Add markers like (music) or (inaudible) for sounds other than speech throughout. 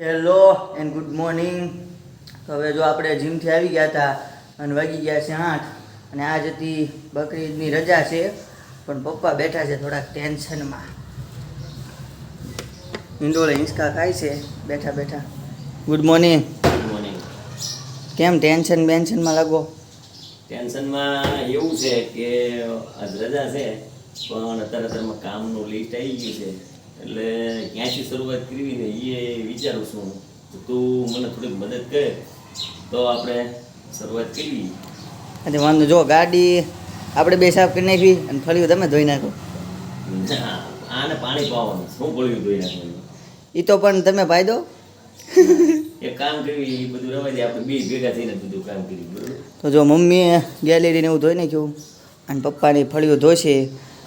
Hello and good morning હવે જો આપણે જીમથી આવી ગયા હતા અને વાગી ગયા છે આઠ અને આજ હતી બકરીદની રજા છે પણ પપ્પા બેઠા છે થોડાક ટેન્શનમાં. ઈંડોળે હિંચકા ખાય છે બેઠા બેઠા. ગુડ મોર્નિંગ ગુડ મોર્નિંગ કેમ ટેન્શન બેન્શનમાં લાગો? ટેન્શનમાં એવું છે કે આજ રજા છે પણ અત્યારે અત્યારમાં કામનું લિસ્ટ આવી ગયું છે. એટલે ક્યાંથી શરૂઆત કરવી ને એ વિચારું છું. તો તું મને થોડીક મદદ કર. તો આપણે શરૂઆત કરવી અને વાંધો જો ગાડી આપણે બે સાફ કરી નાખી અને ફરી તમે ધોઈ નાખો. આને પાણી પાવાનું શું પડ્યું ધોઈ નાખવાનું? એ તો પણ તમે ફાયદો દો એક કામ કરવી એ બધું રવા દે. આપણે બે ભેગા થઈને બધું કામ કરી બરોબર? તો જો મમ્મીએ ગેલેરીને એવું ધોઈ નાખ્યું. અને પપ્પાની ફળીઓ ધોશે.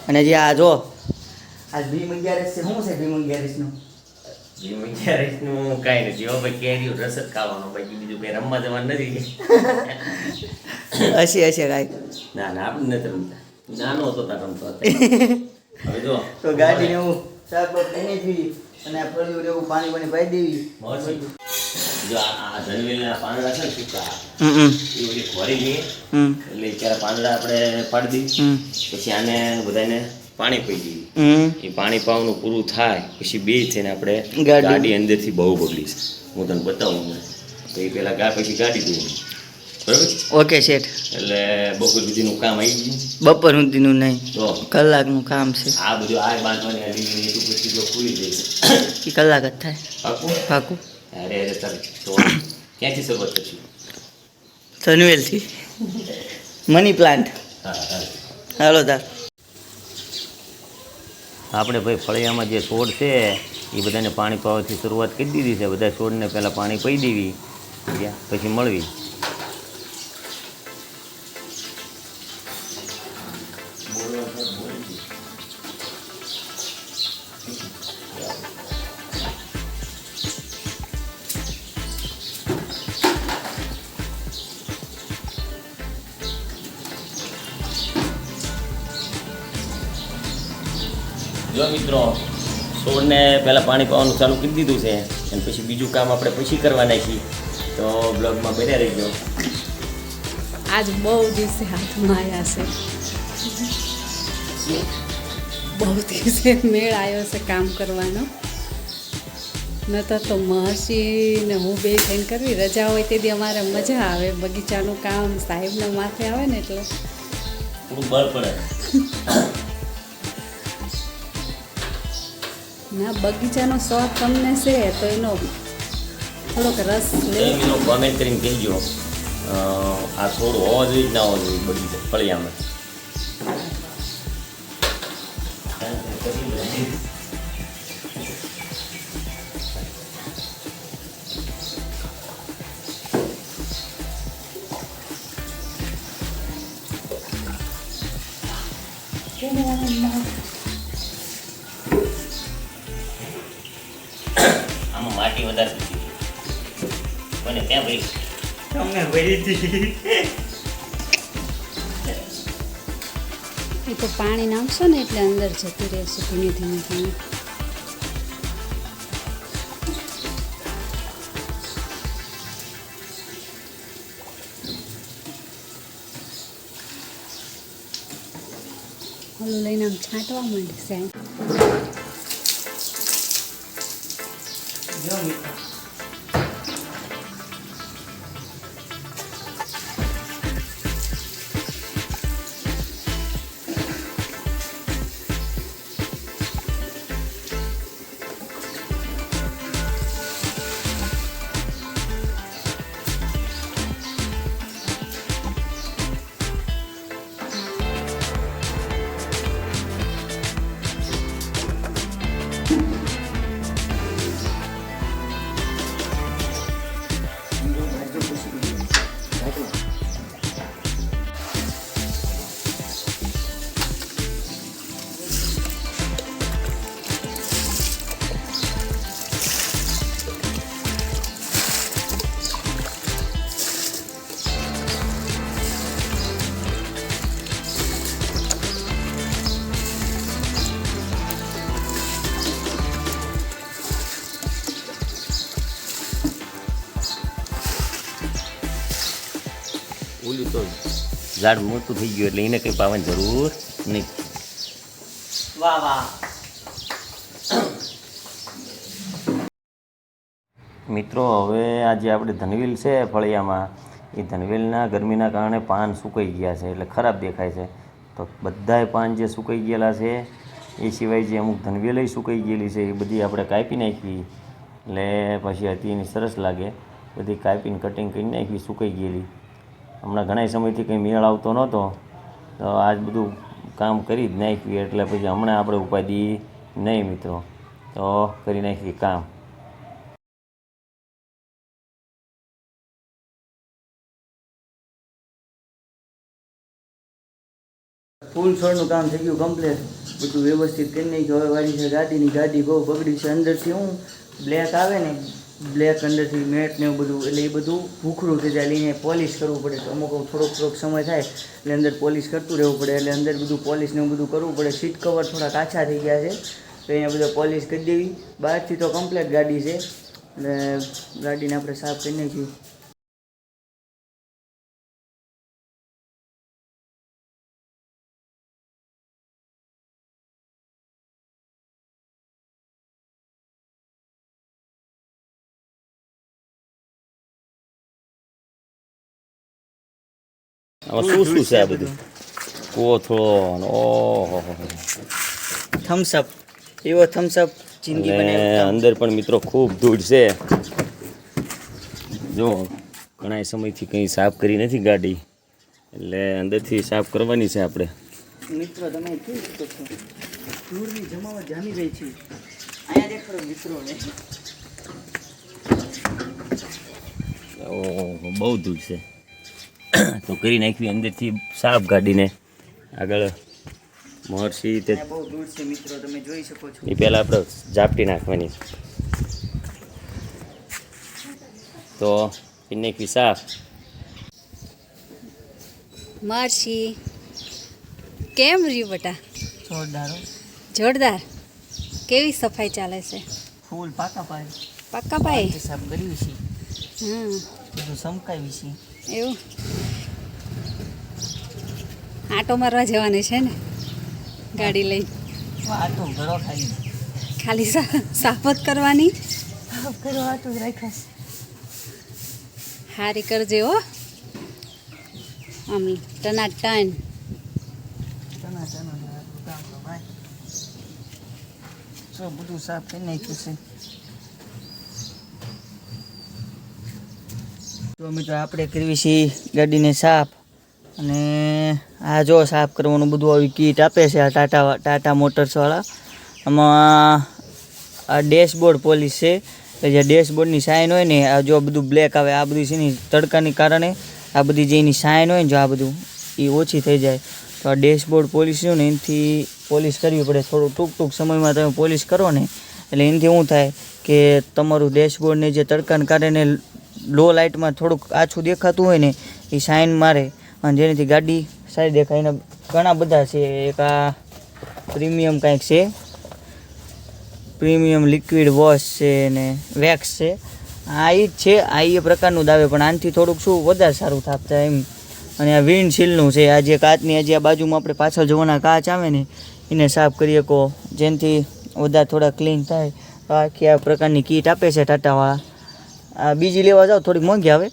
અને જે આ જો આ ભીમ અગિયારસ છે શું છે ભીમ અગિયારસનું? જીમનું કાંઈ નથી હવે ભાઈ કેરીઓ રસ જ ખાવાનો બાકી બીજું કંઈ રમવા જવાનું નથી. (laughs) હશે હશે કાંઈક ના ના આપણે નથી રમતા. નાનો હતો તા રમતો. હવે જો તો ગાડીને એવું બાફ કરી નાખી અને આ એવું પાણી પાણી પાઈ દેવી. જો આ આ ધનવેલના પાંદડા છે ને સૂકા એ ઓલી ખોરી લઈએ એટલે ત્યારે પાંદડા આપણે પાડી દઈએ. પછી આને બધાને પાણી પી ગયું હમ. એ પાણી પાવાનું પૂરું થાય પછી બે થઈને આપણે ગાડી. ગાડી અંદરથી બહુ બગડી છે. હું તને બતાવું. તો એ પહેલાં ગા પછી ગાડી દઉં બરાબર? ઓકે શેઠ. એટલે બપોર સુધીનું કામ આવી ગયું. બપોર સુધીનું નહીં. તો? કલાકનું કામ છે. આ બધું આ બાંધવાની લીલી એ પછી જો ખુલી જશે એ કલાક જ થાય. પાકું? પાકું. અરે અરે તારે તો ક્યાંથી શરૂઆત કરશું? તનવેલથી (laughs) મની પ્લાન્ટ. હા હા. હાલો તાર. આપણે ભાઈ ફળિયામાં જે છોડ છે, એ બધાને પાણી પાવાથી શરૂઆત કરી દીધી છે બધા છોડને પહેલાં પાણી પી દેવી? પછી મળવી જો મિત્રો છોડને પહેલાં પાણી પાવાનું ચાલુ કરી દીધું છે અને પછી બીજું કામ આપણે પછી કરવા છીએ. તો બ્લોગમાં બન્યા રહી ગયો આજ બહુ દિવસે હાથમાં આવ્યા છે. બહુ દિવસે મેળ આવ્યો છે કામ કરવાનો. નતર તો મહર્ષિ ને હું બે થઈને કરવી રજા હોય તેથી અમારે મજા આવે. બગીચાનું કામ સાહેબના માથે આવે ને એટલે. થોડું બળ પડે. ના બગીચાનો શોખ તમને છે તો એનો થોડોક રસ એનો કોમેન્ટ કરીને અ, આ છોડ હોવો જોઈએ ના હોવો જોઈએ બગીચા ફળિયામાં? આમાં વધારે પીધી કોને ત્યાં ભાઈ? તમને ભરી હતી એ તો પાણી નાખશો ને એટલે અંદર જતી રહેશે ધીમે ધીમે ધીમે. ઓલું લઈને આમ છાંટવા માંડી સાહેબ જો મિત્રો ઓલું તો ઝાડ મોટું થઈ ગયું એટલે એને કંઈ પાવાની જરૂર નહીં. વાહ વાહ. મિત્રો હવે આજે આપણે ધનવેલ છે ફળિયામાં. એ ધનવેલના ગરમીના કારણે પાન સુકાઈ ગયા છે એટલે ખરાબ દેખાય છે. તો બધાય પાન જે સુકાઈ ગયેલા છે એ સિવાય જે અમુક ધનવેલય સુકાઈ ગયેલી છે એ બધી આપણે કાપી નાખી. એટલે પછી હતી એની સરસ લાગે. બધી કાપીને કટિંગ કરી નાખી સુકાઈ ગયેલી. હમણાં ઘણા સમયથી કંઈ મેળ આવતો નહોતો, તો આજ બધું કામ કરી જ નાખ્યું એટલે પછી હમણાં આપણે ઉપાધિ નહીં મિત્રો, તો કરી નાખીએ કામ. ફૂલ છોડનું કામ થઈ ગયું કમ્પ્લીટ બધું વ્યવસ્થિત કરી નાખ્યું. હવે વાળી છે ગાડીની. ગાડી બહુ બગડી છે. અંદરથી હું બ્લેક આવે ને બ્લેક અંદરથી મેટ ને એવું બધું, એટલે એ બધું ભૂખરું થઈ જાય લઈને પોલિશ કરવું પડે. તો અમુક થોડોક થોડોક સમય થાય, એટલે અંદર પોલિશ કરતું રહેવું પડે, એટલે અંદર બધું પોલિશ ને એવું બધું કરવું પડે. સીટ કવર થોડા કાચા થઈ ગયા છે, તો અહીંયા બધું પોલિશ કરી દેવી. બહારથી તો કમ્પ્લીટ ગાડી છે, એટલે ગાડીને આપણે સાફ કરી નાખી આમાં શું શું છે આ બધું કોથળો ઓહો થમ્સઅપ એવો થમ્સઅપ જિંદગી બને અંદર પણ મિત્રો ખૂબ ધૂળ છે જો ઘણા સમયથી કંઈ સાફ કરી નથી ગાડી. એટલે અંદરથી સાફ કરવાની છે આપણે. મિત્રો તમે જોઈ શકો છો? ધૂળની જમાવટ જામી ગઈ છે. અહીંયા દેખાડો મિત્રોને. ઓહો બહુ ધૂળ છે. (coughs) તો કરી નાખવી અંદરથી સાફ કાઢીને આગળ મહર્ષિ તે બહુ ધૂળ છે મિત્રો તમે જોઈ શકો છો. એ પહેલાં આપણે ઝાપટી નાખવાની. તો કરી નાખવી સાફ. મહર્ષિ કેમ રહ્યું બટા? જોરદાર જોરદાર? કેવી સફાઈ ચાલે છે? ફૂલ પાકા પાય. પાકા પાય? સાફ કર્યું છે. હમ. બધું સમકાવ્યું છે. એવું? આટો મારવા જવાની છે ને ગાડી લઈ. ખાલી સાફ જ કરવાની હારી કરજે હો. આમ ટના ટન બધું સાફ કરી નાખ્યું છે. તો મિત્રો આપણે કરવી છે ગાડીને સાફ. અને આ જો સાફ કરવાનું બધું આવી કીટ આપે છે આ ટાટા ટાટા મોટર્સવાળા આમાં આ ડેશબોર્ડ પોલીસ છે. કે જે ડેશબોર્ડની સાઇન હોય ને, આ જો બધું બ્લેક આવે, આ બધું છે ને, તડકાની કારણે આ બધી જે એની સાઇન હોય ને, જો આ બધું એ ઓછી થઈ જાય. તો આ ડેશબોર્ડ પોલીસ છે ને, એનાથી પોલીસ કરવી પડે. થોડું ટૂંક ટૂંક સમયમાં તમે પોલિશ કરો ને, એટલે એનાથી શું થાય કે તમારું ડેશબોર્ડને જે તડકાને કારણે લો લાઇટમાં થોડુંક આછું દેખાતું હોય ને, એ સાઇન મારે. અને જેનાથી ગાડી સારી દેખાય. એના ઘણા બધા છે. એક આ પ્રીમિયમ કાંઈક છે. પ્રીમિયમ લિક્વિડ વોશ છે ને વેક્સ છે. આ એ જ છે. આ એ પ્રકારનું દાવે પણ આનાથી થોડુંક શું વધારે સારું થાપતા એમ. અને આ વિન્ડ શીલનું છે. આ જે કાચની આ જે આ બાજુમાં આપણે પાછળ જોવાના કાચ આવે ને, એને સાફ કરીએ કહો જેનાથી વધારે થોડા ક્લીન થાય. આખી આ પ્રકારની કીટ આપે છે ટાટાવાળા. આ બીજી લેવા જાઓ. થોડીક મોંઘી આવે.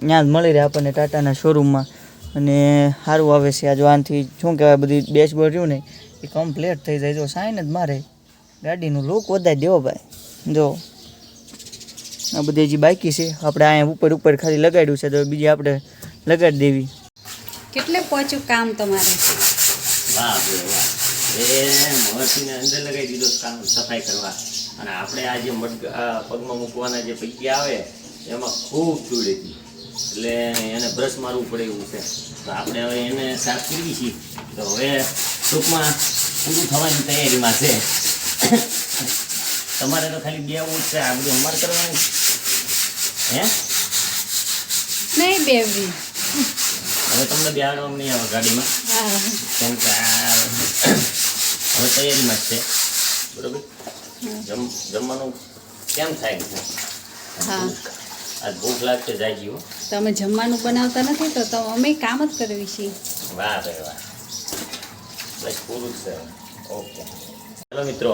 ત્યાં જ મળી રહે આપણને ટાટાના શોરૂમમાં. અને સારું આવે છે. આ જો આનાથી શું કહેવાય બધી ડેશબોર્ડ રહ્યું ને એ કમ્પ્લીટ થઈ જાય. જો સાઈન જ મારે. ગાડીનું લુક વધારી દેવો ભાઈ. જો આ બધી જે બાકી છે. આપણે અહીંયા ઉપર ઉપર ખાલી લગાડ્યું છે તો બીજી આપણે લગાડી દેવી. કેટલે પહોંચ્યું કામ તમારે? અંદર લગાવી દીધો કામ સફાઈ કરવા. અને આપણે આ જે મડ પગમાં મૂકવાના જે પૈકી આવે એમાં ખૂબ ધૂળ હતી એટલે એને બ્રશ મારવું પડે એવું છે. તો આપણે હવે એને સાફ કરવી છીએ તો હવે ટૂંકમાં પૂરું થવાની તૈયારીમાં છે. તમારે તો ખાલી બે જ છે. આ બધું અમારે કરવાનું હે? નહીં બેવરી હવે તમને બેહાડવામાં નહીં આવે ગાડીમાં. કેમ કે આ હવે તૈયારીમાં જ છે. બરોબર? જમ જમવાનું કેમ થાય છે? હા. આજ ભૂખ લાગશે જાજી હો. તમે જમવાનું બનાવતા નથી તો તો અમે કામ જ કરવી છીએ. વાહ રે વાહ. બસ પૂરું છે. ઓકે. ચાલો મિત્રો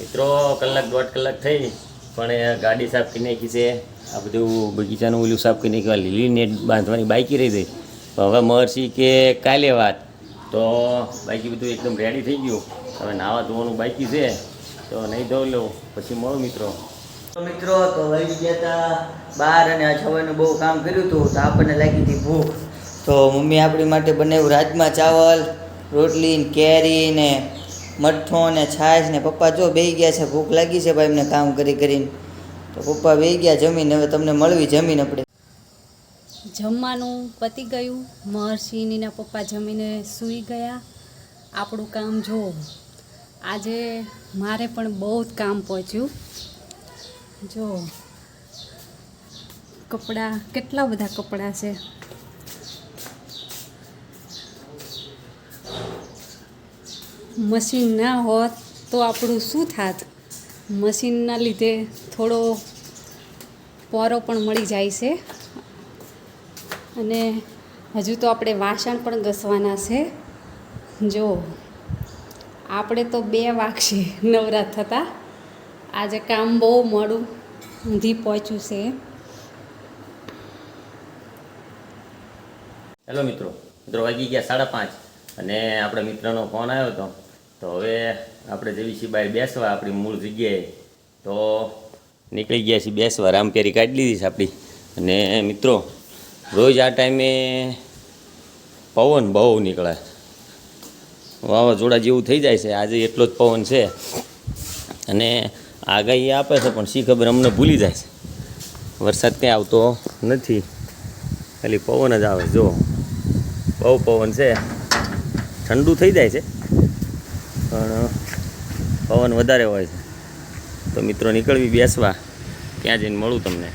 મિત્રો કલાક દોઢ કલાક થઈ પણ ગાડી સાફ કરી નાખી છે. આ બધું બગીચાનું ઓલું સાફ કરી નાખ્યું લીલી નેટ બાંધવાની બાઈકી રહી ગઈ પણ હવે મહર્ષિ કે કાલે વાત. તો બાઈકી બધું એકદમ રેડી થઈ ગયું. હવે નાવા ધોવાનું બાઈકી છે. તો નહીં ધોઈ લઉં. પછી મળો મિત્રો. મિત્રો, તો વહી ગયા હતા બહાર અને આ છવાઈનું બહુ કામ કર્યું હતું તો આપણને લાગી હતી ભૂખ. તો મમ્મી આપણી માટે બનાવ્યું રાજમા ચાવલ, રોટલી ને કેરી ને મઠ્ઠો ને છાશ ને પપ્પા જો બેહી ગયા છે, ભૂખ લાગી છે ભાઈ એમને કામ કરી કરીને. તો પપ્પા બેહી ગયા જમીને, હવે તમને મળવી જમીન આપણે. જમવાનું પતી ગયું. મહર્ષિનીના પપ્પા જમીને સૂઈ ગયા. આપણું કામ જો આજે મારે પણ બહુ જ કામ પહોંચ્યું. જો, કપડાં, કેટલા બધા કપડાં છે? મશીન ના હોત તો આપણું શું થાત? મશીનના લીધે થોડો પોરો પણ મળી જાય છે. અને હજુ તો આપણે વાસણ પણ ઘસવાના છે. જો, આપણે તો બે વાગશે નવરા થતા. આજે કામ બહુ મોડું ઊંધી પહોંચ્યું છે. હેલો મિત્રો મિત્રો વાગી ગયા સાડા પાંચ અને આપણા મિત્રનો ફોન આવ્યો હતો. તો હવે આપણે જેવી છીએ બેસવા આપણી મૂળ જગ્યાએ. તો નીકળી ગયા છીએ બેસવા રામપેરી કાઢી લીધી છે આપણી. અને મિત્રો, રોજ આ ટાઈમે પવન બહુ નીકળે. વાવાઝોડા જેવું થઈ જાય છે, આજે એટલો જ પવન છે. અને આગાહી આપે છે, પણ શી ખબર અમને ભૂલી જાય છે. વરસાદ ક્યાંય આવતો નથી. ખાલી પવન જ આવે, જો. બહુ પવન છે. ઠંડુ થઈ જાય છે, પણ પવન વધારે હોય છે. તો મિત્રો, નીકળવી, બેસવા. ત્યાં જઈને મળું તમને?